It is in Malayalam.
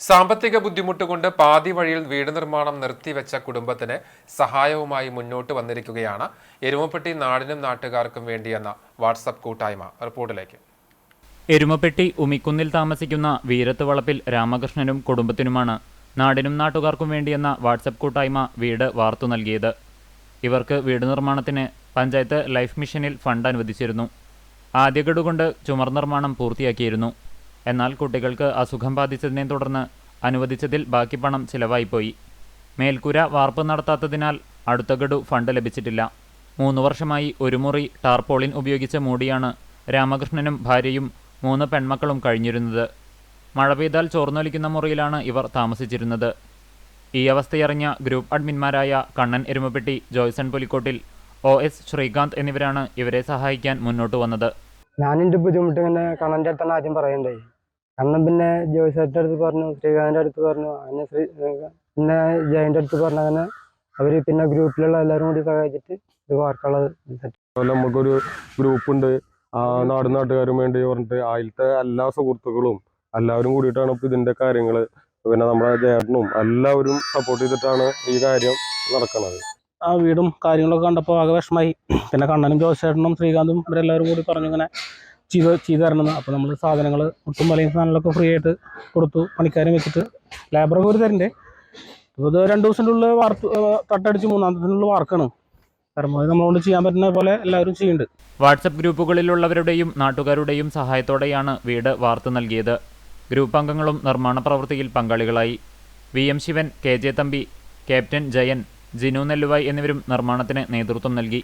സാമ്പത്തിക ബുദ്ധിമുട്ട് കൊണ്ട് പാതി വഴിയിൽ വീട് നിർമ്മാണം നിർത്തിവെച്ച കുടുംബത്തിന് സഹായവുമായി മുന്നോട്ട് വന്നിരിക്കുകയാണ്. എരുമപ്പെട്ടി നാടിനും നാട്ടുകാർക്കും വേണ്ടിയെന്ന വാട്സപ്പ് കൂട്ടായ്മ റിപ്പോർട്ടിലേക്ക്. എരുമപ്പെട്ടി ഉമിക്കുന്നിൽ താമസിക്കുന്ന വീരത്ത് വളപ്പിൽ രാമകൃഷ്ണനും കുടുംബത്തിനുമാണ് നാടിനും നാട്ടുകാർക്കും വേണ്ടിയെന്ന വാട്സപ്പ് കൂട്ടായ്മ വീട് വാർത്തു നൽകിയത്. ഇവർക്ക് വീട് നിർമ്മാണത്തിന് പഞ്ചായത്ത് ലൈഫ് മിഷനിൽ ഫണ്ട് അനുവദിച്ചിരുന്നു. ആദ്യ ഗഡു കൊണ്ട് ചുമർ നിർമ്മാണം പൂർത്തിയാക്കിയിരുന്നു. എന്നാൽ കുട്ടികൾക്ക് അസുഖം ബാധിച്ചതിനെ തുടർന്ന് അനുവദിച്ചതിൽ ബാക്കി പണം ചിലവായിപ്പോയി. മേൽക്കൂര വാർപ്പ് നടത്താത്തതിനാൽ അടുത്ത ഗഡു ഫണ്ട് ലഭിച്ചിട്ടില്ല. മൂന്ന് വർഷമായി ഒരു മുറി ടാർപോളിൻ ഉപയോഗിച്ച് മൂടിയാണ് രാമകൃഷ്ണനും ഭാര്യയും മൂന്ന് പെൺമക്കളും കഴിഞ്ഞിരുന്നത്. മഴ പെയ്താൽ ചോർന്നൊലിക്കുന്ന മുറിയിലാണ് ഇവർ താമസിച്ചിരുന്നത്. ഈ അവസ്ഥയറിഞ്ഞ ഗ്രൂപ്പ് അഡ്മിന്മാരായ കണ്ണൻ എരുമപ്പെട്ടി ജോയ്സൺ പുലിക്കോട്ടിൽ ഒ എസ് ശ്രീകാന്ത് എന്നിവരാണ് ഇവരെ സഹായിക്കാൻ മുന്നോട്ട് വന്നത്. ഞാൻ എന്റെ ബുദ്ധിമുട്ട് ഇങ്ങനെ കണ്ണന്റെ അടുത്താണ് ആദ്യം പറയണ്ടായി കണ്ണൻ പിന്നെ ജോയിസേട്ടന്റെ അടുത്ത് പറഞ്ഞു ശ്രീകാന്തിന്റെ അടുത്ത് പറഞ്ഞു. അങ്ങനെ ശ്രീ പിന്നെ ജയന്റെ അടുത്ത് പറഞ്ഞു അങ്ങനെ അവർ പിന്നെ ഗ്രൂപ്പിലുള്ള എല്ലാവരും കൂടി സഹായിച്ചിട്ട് ഇത് വാർക്കുള്ളത് നമുക്കൊരു ഗ്രൂപ്പ് ഉണ്ട് ആ നാട് നാട്ടുകാരും വേണ്ടി പറഞ്ഞിട്ട് അതിലത്തെ എല്ലാ സുഹൃത്തുക്കളും എല്ലാവരും കൂടിയിട്ടാണ് ഇപ്പൊ ഇതിന്റെ കാര്യങ്ങൾ പിന്നെ നമ്മുടെ ജയറിനും എല്ലാവരും സപ്പോർട്ട് ചെയ്തിട്ടാണ് ഈ കാര്യം നടക്കുന്നത് ആ വീടും കാര്യങ്ങളൊക്കെ കണ്ടപ്പോൾ ആകെ വിഷമായി പിന്നെ കണ്ണനും ജോസേട്ടനും ശ്രീകാന്തും ഇവരെല്ലാവരും കൂടി പറഞ്ഞു ഇങ്ങനെ ചെയ്ത് ചെയ്ത് തരണമെന്ന് അപ്പോൾ നമ്മൾ സാധനങ്ങൾ മുട്ടും വലയും സാധനങ്ങളൊക്കെ ഫ്രീ ആയിട്ട് കൊടുത്തു പണിക്കാരും വെച്ചിട്ട് ലേബറൊക്കെ ഒരു തരണ്ടേ. അപ്പോൾ ഇത് രണ്ട് ദിവസത്തിന്റെ ഉള്ളിൽ വാർത്ത് തട്ടടിച്ച് മൂന്നാമത്തിനുള്ളിൽ വാർക്കാണ്. പരമാവധി നമ്മളോട് ചെയ്യാൻ പറ്റുന്ന പോലെ എല്ലാവരും ചെയ്യുന്നുണ്ട്. വാട്സപ്പ് ഗ്രൂപ്പുകളിലുള്ളവരുടെയും നാട്ടുകാരുടെയും സഹായത്തോടെയാണ് വീട് വാർത്ത നൽകിയത്. ഗ്രൂപ്പ് അംഗങ്ങളും നിർമ്മാണ പ്രവൃത്തിയിൽ പങ്കാളികളായി. V M Sivan K J Thampi captain Jayan Jinu Nelluvai എന്നിവരും നിർമ്മാണത്തിന് നേതൃത്വം നൽകി.